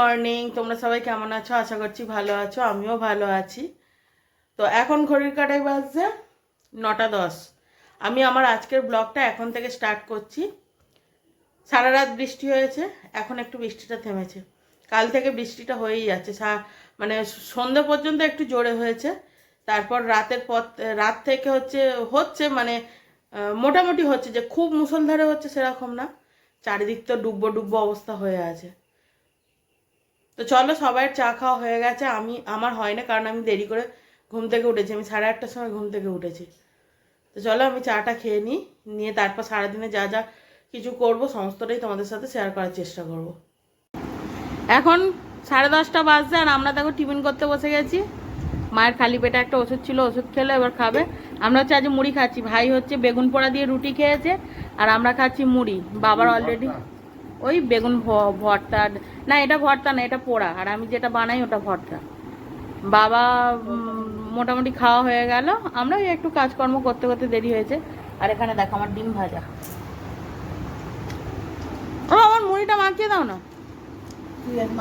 Morning তোমরা সবাই কেমন আছো? আশা করছি ভালো আছো, আমিও ভালো আছি। তো এখন ঘড়ির কাটাই বাজছে নটা দশ। আমি আমার আজকের ব্লগটা এখন থেকে স্টার্ট করছি। সারা রাত বৃষ্টি হয়েছে, এখন একটু বৃষ্টিটা থেমেছে। কাল থেকে বৃষ্টিটা হয়েই যাচ্ছে। সা- মানে সন্ধ্যে পর্যন্ত একটু জোরে হয়েছে। তারপর রাতের পর রাত থেকে হচ্ছে হচ্ছে মানে মোটামুটি হচ্ছে যে খুব মুষলধারে হচ্ছে সেরকম না। চারিদিক তো ডুববো ডুববো অবস্থা হয়ে আছে। তো চলো সবাই চা খাওয়া হয়ে গেছে। আমি আমার হয় না কারণ আমি দেরি করে ঘুম থেকে উঠেছি। আমি সাড়ে আটটার সময় ঘুম থেকে উঠেছি। তো চলো আমি চাটা খেয়ে নিই নিয়ে তারপর সারাদিনে যা যা কিছু করব সমস্তটাই তোমাদের সাথে শেয়ার করার চেষ্টা করব। এখন সাড়ে দশটা বাজছে আর আমরা দেখো টিফিন করতে বসে গেছি। মায়ের খালি পেটে একটা ওষুধ ছিল ওষুধ খেলে এবার খাবে। আমরা হচ্ছে আজ মুড়ি খাচ্ছি। ভাই হচ্ছে বেগুন পোড়া দিয়ে রুটি খেয়েছে আর আমরা খাচ্ছি মুড়ি। বাবার অলরেডি ওই বেগুন ভর্তা, না এটা ভর্তা না, এটা পোড়া। আর আমি যেটা বানাই ওটা ভর্তা। বাবা মোটামুটি খাওয়া হয়ে গেল। আমরা একটু কাজকর্ম করতে করতে দেরি হয়েছে। আর এখানে দেখো আমার ডিম ভাজা। ও, আমার মুড়িটা মাখিয়ে দাও না।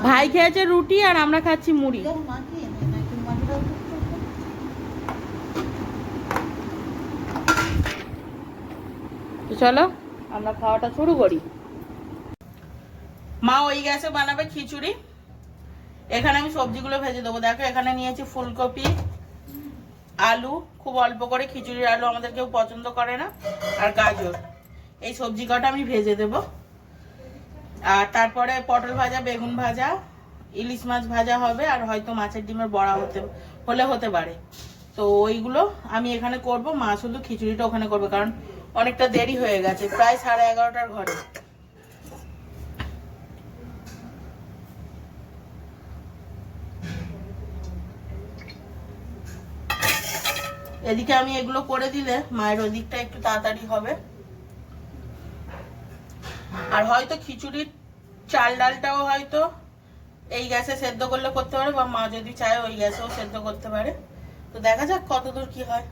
ভাই খেয়েছে রুটি আর আমরা খাচ্ছি মুড়ি। চলো, আমরা খাওয়াটা শুরু করি। মা ওই গ্যাসে বানাবে খিচুড়ি। এখানে আমি সবজিগুলো ভেজে দেবো। দেখো, এখানে নিয়েছি ফুলকপি, আলু, খুব অল্প করে খিচুড়ির আলু আমাদের কেউ পছন্দ করে না, আর গাজর। এই সবজি কটা আমি ভেজে দেব। আর তারপরে পটল ভাজা, বেগুন ভাজা, ইলিশ মাছ ভাজা হবে, আর হয়তো মাছের ডিমের বড়া হতে, হলে হতে পারে। তো ওইগুলো আমি এখানে করব। মা শুধু খিচুড়িটা ওখানে করবে, কারণ অনেকটা দেরি হয়ে গেছে, প্রায় সাড়ে এগারোটার ঘরে। এদিকে আমি এগুলো করে দিলে মায়ের ওদিকটা একটু তাড়াতাড়ি হবে। আর হয়তো খিচুড়ির চাল ডালটাও হয়তো এই গ্যাসে সেদ্ধ করলে করতে পারে, বা মা যদি চায় ওই গ্যাসেও সেদ্ধ করতে পারে। তো দেখা যাক কতদূর কি হয়।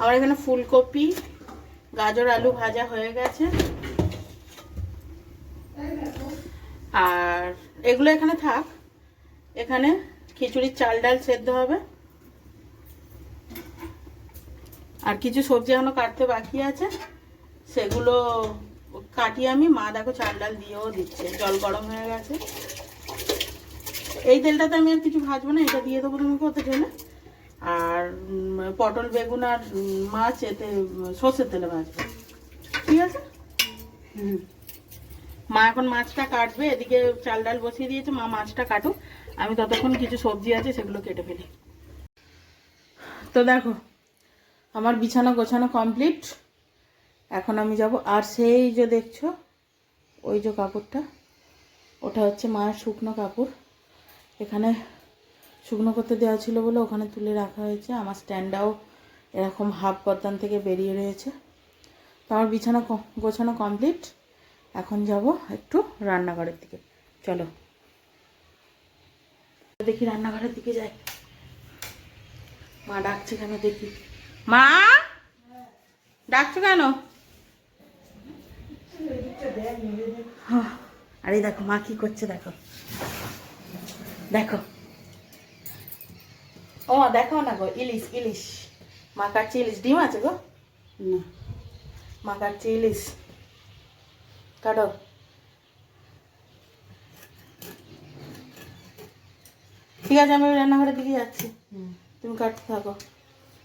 আমার এখানে ফুলকপি, গাজর, আলু ভাজা হয়ে গেছে। আর এগুলো এখানে থাক। এখানে খিচুড়ির চাল ডাল সেদ্ধ হবে। আর কিছু সবজি এখনও কাটতে বাকি আছে। সেগুলো কাটি আমি, মা দেখো চাল ডাল দিয়েও দিচ্ছে, জল গরম হয়ে গেছে। এই তেলটাতে আমি আর কিছু ভাজবো না, এটা দিয়ে দেবো তুমি কত ঢেলে আর পটল বেগুন আর মাছ এতে সর্ষের তেলে ভাজবো ঠিক আছে হুম। মা এখন মাছটা কাটবে এদিকে চাল ডাল বসিয়ে দিয়েছে মা মাছটা কাটুক আমি ততক্ষণ কিছু সবজি আছে সেগুলো কেটে ফেলি। তো দেখো আমার বিছানা গোছানো কমপ্লিট। এখন আমি যাব আর সেই যে দেখছ ওই যে কাপড়টা ওটা হচ্ছে মায়ের শুকনো কাপড়। এখানে শুকনো করতে দেওয়া ছিল বলে ওখানে তুলে রাখা হয়েছে। আমার স্ট্যান্ডটাও এরকম হাফ পদ্মান থেকে বেরিয়ে রয়েছে। তো আমার বিছানা গোছানো কমপ্লিট এখন যাব একটু রান্নাঘরের দিকে। চলো। দেখি রান্নাঘরের দিকে যাই। মা ডাকছে কেন দেখি। মা? ডাকছো কেন? আরে দেখো, মা কি করছে দেখো। দেখো। ও মা দেখো না গো ইলিশ ইলিশ। মা কাটছে ইলিশ ডিম আছে গো? না। মা কাটছে ইলিশ কাটো। ঠিক আছে আমি রান্নাঘরের দিকে যাচ্ছি। তুমি কাটতে থাকো।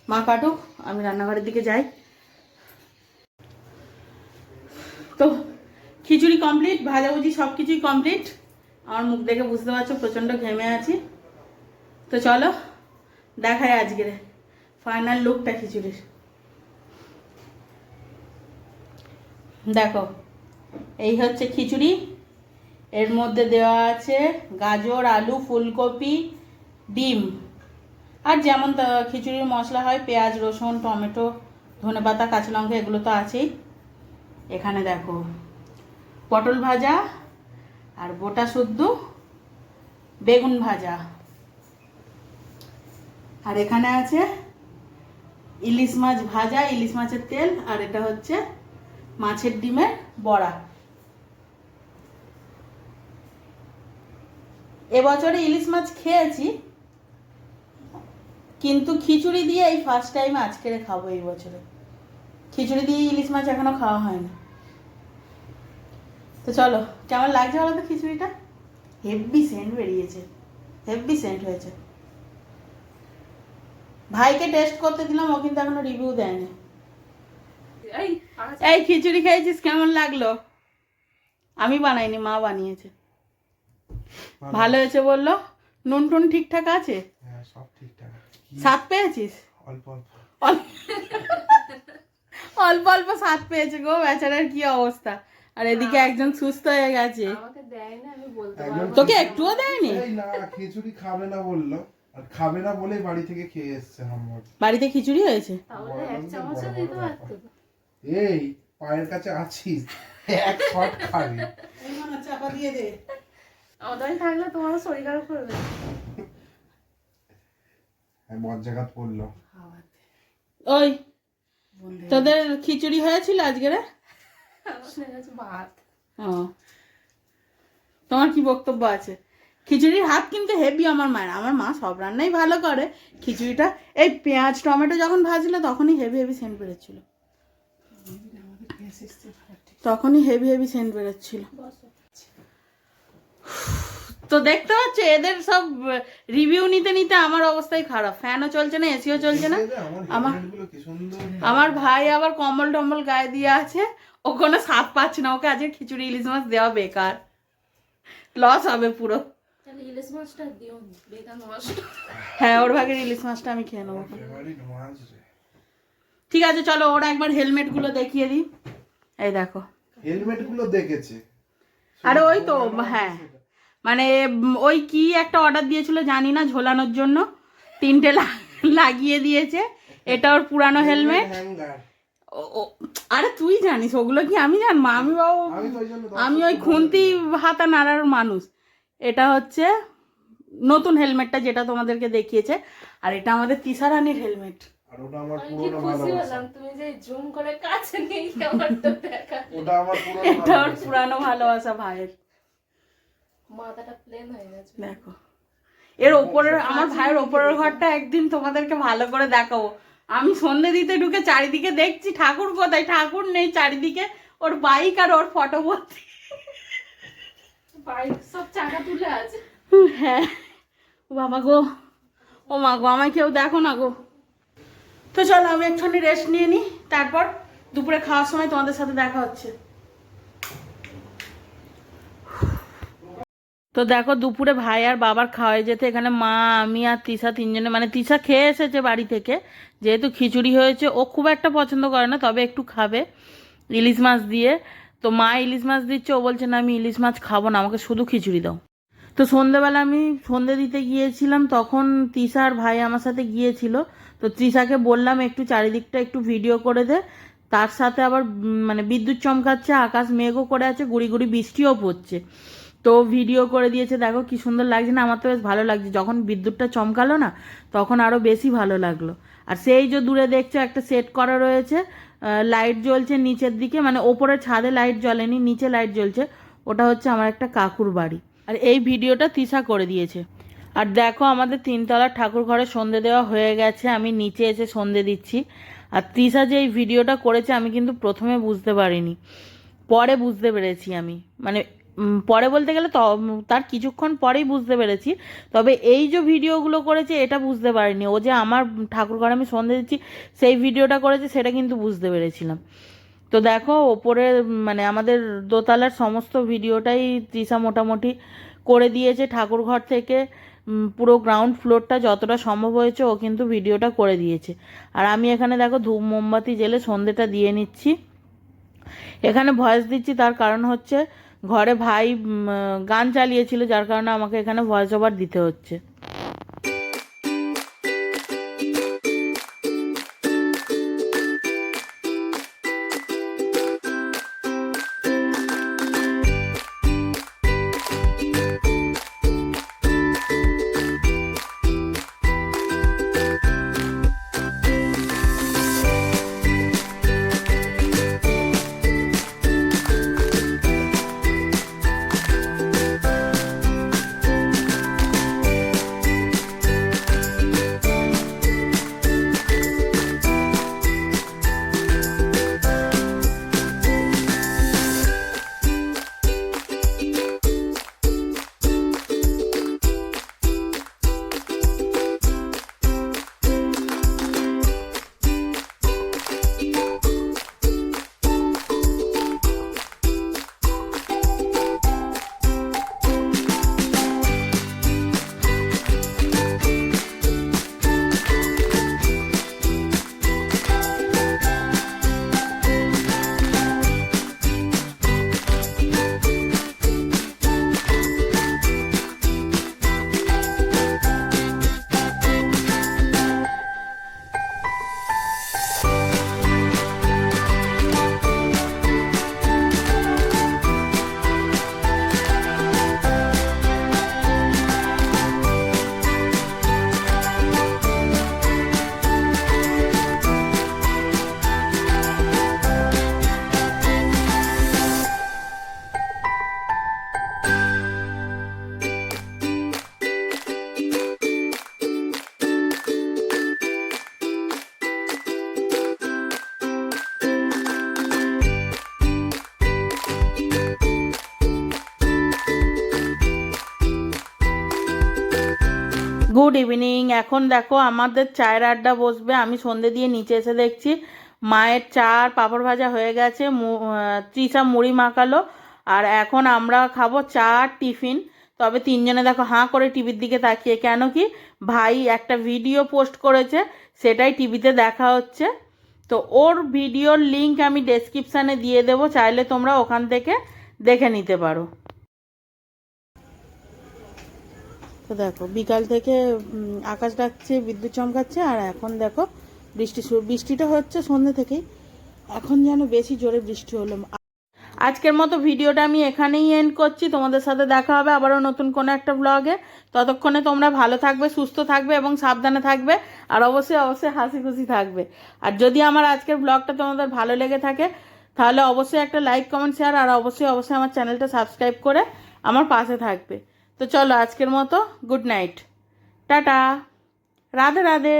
মা কাটুক আমি রান্নাঘরের দিকে যাই। তো খিচুড়ি কমপ্লিট ভাজাভুজি সব কিছুই কমপ্লিট আমার মুখ দেখে বুঝতে পারছ প্রচণ্ড ঘেমে আছি। তো চলো দেখাই আজকের ফাইনাল লুকটা খিচুড়ির। দেখো, এই হচ্ছে খিচুড়ি। এর মধ্যে দেওয়া আছে গাজর, আলু, ফুলকপি, ডিম। আর যেমন খিচুড়ির মশলা হয়, পেঁয়াজ, রসুন, টমেটো, ধনেপাতা, কাঁচা লঙ্কা, এগুলো তো আছেই। এখানে দেখো, পটল ভাজা আর গোটা শুদ্ধ বেগুন ভাজা। আর এখানে আছে ইলিশ মাছ ভাজা, ইলিশ মাছের তেল, আর এটা হচ্ছে মাছের ডিমের বড়া। এবছরে ইলিশ মাছ খেয়েছি, কিন্তু খিচুড়ি দিয়ে এই ফার্স্ট টাইম আজকে খাব এই বছরে। খিচুড়ি দিয়ে ইলিশ মাছ এখনও খাওয়া হয়নি। তো চলো, কেমন লাগছে বলো তো খিচুড়িটা? হেভি সেন্ট বেরিয়েছে হেভি সেন্ট হয়েছে। ভাইকে টেস্ট করতে দিলাম ও কিন্তু এখনও রিভিউ দেয়নি। এই খিচুড়ি খেয়েছিস? কেমন লাগল? আমি বানাইনি মা বানিয়েছে। ভালো। হয়েছে বলল? নুন টুন ঠিকঠাক আছে? হ্যাঁ সব ঠিকঠাক কি? স্বাদ পেয়েছিস? অল্প অল্প। অল্প অল্প স্বাদ পেয়েছে গো বেচারার কি অবস্থা? আর এদিকে একজন সুস্থ হয়ে গেছে। আমাকে দেয় না আমি বলতে একদম পারব তোকে একটুও দেয়নি? খিচুড়ি খাবে না বলল। আর খাবে না বলেই বাড়ি থেকে খেয়ে এসছে হাম্মর বাড়িতে খিচুড়ি হয়েছে? এই পায়ের কাছে আছিস এক শট খাবি। চাপা দিয়ে দে আমাদের থাকলে তোমারও শরীর খারাপ করবে। পড়ল। ওই তোদের খিচুড়ি হয়েছিল আজকে রে? ভাত। তোমার কি বক্তব্য আছে? খিচুড়ির হাত কিন্তু হেভি আমার মায়ের। আমার মা সব রান্নাই ভালো করে। খিচুড়িটা এই পেঁয়াজ টমেটো যখন ভাজলো তখনই হেভি হেভি সেন্ট বেরোচ্ছিল। তখনই হেভি হেভি সেন্ট বেরোচ্ছিল। তো দেখতে পাচ্ছ এদের সব রিভিউ নিতে নিতে আমার অবস্থাই খারাপ। ফ্যানও চলছে না এসিও চলছে না। আমার আমার- ভাই আবার কম্বল টম্বল গায়ে দিয়ে আছে। ও কোনো স্বাদ পাচ্ছে না। ওকে আজকে খিচুড়ি ইলিশ মাছ দেওয়া বেকার। লস হবে পুরো। হ্যাঁ ওর ভাগের ইলিশ মাছটা আমি খেয়ে নেব। ঠিক আছে চলো ওরা একবার হেলমেটগুলো দেখিয়ে দিই। এই দেখো। হেলমেটগুলো দেখেছে। আরে ওই তো হ্যাঁ। মানে ওই কি একটা অর্ডার দিয়েছিল জানি না ঝোলানোর জন্য। তিনটে লা- লাগিয়ে দিয়েছে। এটা ওর পুরানো হেলমেট আরে তুই জানিস ওগুলো কি আমি জানব? আমি বাবু আমি ওই আমি ওই খুন্তি হাতা নাড়ার মানুষ। এটা হচ্ছে নতুন হেলমেটটা যেটা তোমাদেরকে দেখিয়েছে আর এটা আমাদের তিসারানির হেলমেট। আর ওটা আমার আমি কি ভালোবাসা। তুমি যে জুম করে কাছে নেই আমারটা দেখা ওটা আমার পুরোনো এটা ভালোবাসা। পুরানো ভালোবাসা ভাইয়ের। মাথাটা প্লেন হয়ে গেছে। দেখো। এর ওপরের আমার ভাইয়ের ওপরের ঘরটা একদিন তোমাদেরকে ভালো করে দেখাবো। আমি সন্ধে দিতে ঢুকে চারিদিকে দেখছি ঠাকুর কোথায়? ঠাকুর নেই চারিদিকে। ওর বাইক আর ওর ফটো ভর্তি হ্যাঁ। ও মা গো, আমায় কেউ দেখো না গো। তো চলো, আমি একটুখানি রেস্ট নিয়ে নিই। তারপর দুপুরে খাওয়ার সময় তোমাদের সাথে দেখা হচ্ছে। তো দেখো, দুপুরে ভাই আর বাবার খাওয়াই যেতে এখানে মা, আমি আর তিশা তিনজনে। মানে তিশা খেয়ে এসেছে বাড়ি থেকে। যেহেতু খিচুড়ি হয়েছে, ও খুব একটা পছন্দ করে না, তবে একটু খাবে। ইলিশ মাছ দিয়ে। তো মা ইলিশ মাছ দিচ্ছে, ও বলছে, না, আমি ইলিশ মাছ খাব না, আমাকে শুধু খিচুড়ি দাও। তো সন্ধেবেলা আমি সন্ধে দিতে গিয়েছিলাম, তখন তৃষা আর ভাই আমার সাথে গিয়েছিল। তো তৃষাকে বললাম, একটু চারিদিকটা একটু ভিডিও করে দে। তার সাথে আবার মানে বিদ্যুৎ চমকাচ্ছে, আকাশ মেঘও করে আছে, গুড়ি গুড়ি বৃষ্টিও পড়ছে। তো ভিডিও করে দিয়েছে, দেখো কি সুন্দর লাগছে না, আমার তো বেশ ভালো লাগছে। যখন বিদ্যুৎটা চমকালো না, তখন আরও বেশি ভালো লাগল। আর সেই যে দূরে দেখছ, একটা সেট করা রয়েছে লাইট জ্বলছে নিচের দিকে মানে ওপরে ছাদে লাইট জ্বলেনি, নিচে লাইট জ্বলছে। ওটা হচ্ছে আমার একটা কাকুর বাড়ি। আর এই ভিডিওটা তিশা করে দিয়েছে। আর দেখো, আমাদের তিনতলার ঠাকুর ঘরে সন্ধে দেওয়া হয়ে গেছে, আমি নিচে এসে সন্ধে দিচ্ছি। আর তিসা যে এই ভিডিওটা করেছে, আমি কিন্তু প্রথমে বুঝতে পারিনি। পরে বুঝতে পেরেছি আমি। মানে পরে বলতে গেলে তার কিছুক্ষণ পরেই বুঝতে পেরেছি। তবে এই যে ভিডিওগুলো করেছে, এটা বুঝতে পারিনি। ও যে আমার ঠাকুর ঘরে আমি সন্ধে দিচ্ছি, সেই ভিডিওটা করেছে, সেটা কিন্তু বুঝতে পেরেছিলাম। তো দেখো, ওপরে মানে আমাদের দোতলার সমস্ত ভিডিওটাই তৃষা মোটামুটি করে দিয়েছে ঠাকুর ঘর থেকে। পুরো গ্রাউন্ড ফ্লোরটা যতটা সম্ভব হয়েছে, ও কিন্তু ভিডিওটা করে দিয়েছে। আর আমি এখানে দেখো, ধূপ মোমবাতি জেলে সন্ধেটা দিয়ে নিচ্ছি। এখানে ভয়েস দিচ্ছি, তার কারণ হচ্ছে ঘরে ভাই গান চালিয়েছিল যার কারণে আমাকে এখানে ভয়েস ওভার দিতে হচ্ছে। গুড ইভিনিং এখন দেখো আমাদের চায়ের আড্ডা বসবে। আমি সন্ধে দিয়ে নিচে এসে দেখছি মায়ের চা আর পাঁপড় ভাজা হয়ে গেছে তৃষা মুড়ি মাখালো। আর এখন আমরা খাব চা আর টিফিন। তবে তিনজনে দেখো হাঁ করে টিভির দিকে তাকিয়ে, কেন কি ভাই একটা ভিডিও পোস্ট করেছে, সেটাই টিভিতে দেখা হচ্ছে। তো ওর ভিডিওর লিংক আমি ডেসক্রিপশানে দিয়ে দেবো, চাইলে তোমরা ওখান থেকে দেখে নিতে পারো। তো দেখো, বিকাল থেকে আকাশ ডাকছে, বিদ্যুৎ চমকাচ্ছে, আর এখন দেখো, বৃষ্টি বৃষ্টিটা হচ্ছে সন্ধ্যে থেকেই। এখন যেন বেশি জোরে বৃষ্টি হলো। আজকের মতো ভিডিওটা আমি এখানেই এন্ড করছি। তোমাদের সাথে দেখা হবে আবারও নতুন কোনো একটা ব্লগে ততক্ষণে তোমরা ভালো থাকবে, সুস্থ থাকবে এবং সাবধানে থাকবে, আর অবশ্যই অবশ্যই হাসি খুশি থাকবে। আর যদি আমার আজকের ব্লগটা তোমাদের ভালো লেগে থাকে, তাহলে অবশ্যই একটা লাইক কমেন্ট শেয়ার আর অবশ্যই অবশ্যই আমার চ্যানেলটা সাবস্ক্রাইব করে আমার পাশে থাকবে। তো চলো আজকের মতো good night. Tata. Radhe Radhe.